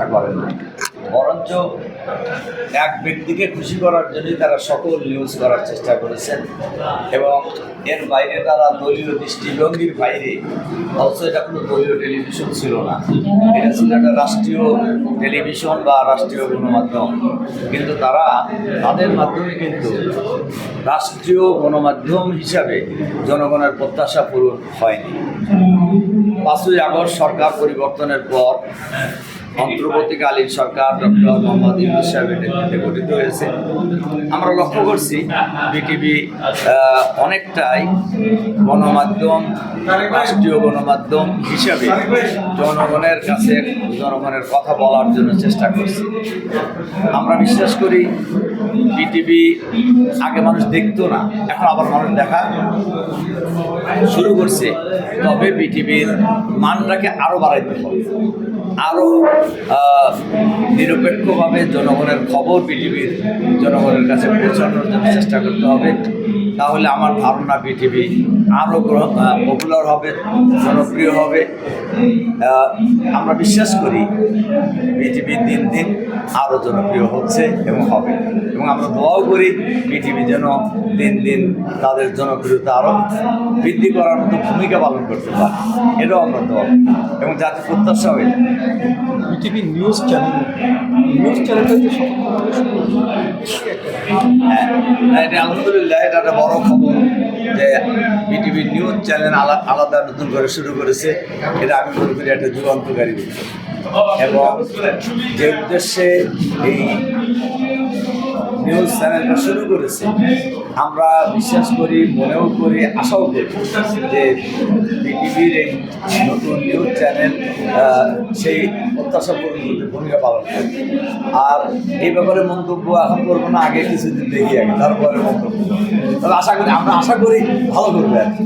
চেষ্টা করেন না। বরঞ্চ এক ব্যক্তিকে খুশি করার জন্যই তারা সকল নিউজ করার চেষ্টা করেছেন এবং এর বাইরে তারা দলীয় দৃষ্টিভঙ্গির বাইরে, অথচ এটা কোনো দলীয় টেলিভিশন ছিল না। এটা ছিল একটা রাষ্ট্রীয় টেলিভিশন বা রাষ্ট্রীয় গণমাধ্যম। কিন্তু তারা তাদের মাধ্যমে কিন্তু রাষ্ট্রীয় গণমাধ্যম হিসাবে জনগণের প্রত্যাশা পূরণ হয়নি। পাঁচই আগস্ট সরকার পরিবর্তনের পর অন্তর্বর্তীকালীন সরকার ডক্টর মোহাম্মদ ইউনুস সাহেবের নেতৃত্বে গঠিত হয়েছে। আমরা লক্ষ্য করছি বিটিভি অনেকটাই গণমাধ্যম, রাষ্ট্রীয় গণমাধ্যম হিসাবে জনগণের কাছে জনগণের কথা বলার জন্য চেষ্টা করছি। আমরা বিশ্বাস করি বিটিভি আগে মানুষ দেখতো না, এখন আবার মানুষ দেখা শুরু করছে। তবে বিটিভির মানটাকে আরও বাড়াইতে হবে। আরও নিরপেক্ষভাবে জনগণের খবর পৃথিবীর জনগণের কাছে পৌঁছানোর জন্য চেষ্টা করতে হবে। তাহলে আমার ধারণা পৃথিবী আরও পপুলার হবে, জনপ্রিয় হবে। আমরা বিশ্বাস করি পৃথিবী দিন দিন আরও জনপ্রিয় হচ্ছে এবং হবে। এবং আমরা দোয়াও করি পৃথিবী যেন দিন দিন তাদের জনপ্রিয়তা আরও বৃদ্ধি করার মতো ভূমিকা পালন করতে পারে। এটাও আমরা দোয়া এবং জাতি প্রত্যাশা হয়ে বিটিভি নিউজ চ্যানেল। নিউজ চ্যানেলটা হ্যাঁ এটা আলহামদুলিল্লাহ, এটা একটা বড় খবর যে বিটিভি নিউজ চ্যানেল আলাদা আলাদা নতুন করে শুরু করেছে। এটা আমি মনে করি একটা যুগান্তকারী এবং যে উদ্দেশ্যে এই নিউজ চ্যানেলটা শুরু করেছে, আমরা বিশ্বাস করি, মনেও করি, আশাও করি যে বিটিভির এই নতুন নিউজ চ্যানেল সেই প্রত্যাশা পূরণ করতে ভূমিকা পালন করে। আর এই ব্যাপারে মন্তব্য এখন করব না, আগে কিছুদিন দেখি আগে, তারপরে মন্তব্য। তবে আশা করি, আমরা আশা করি ভালো করবে আর কি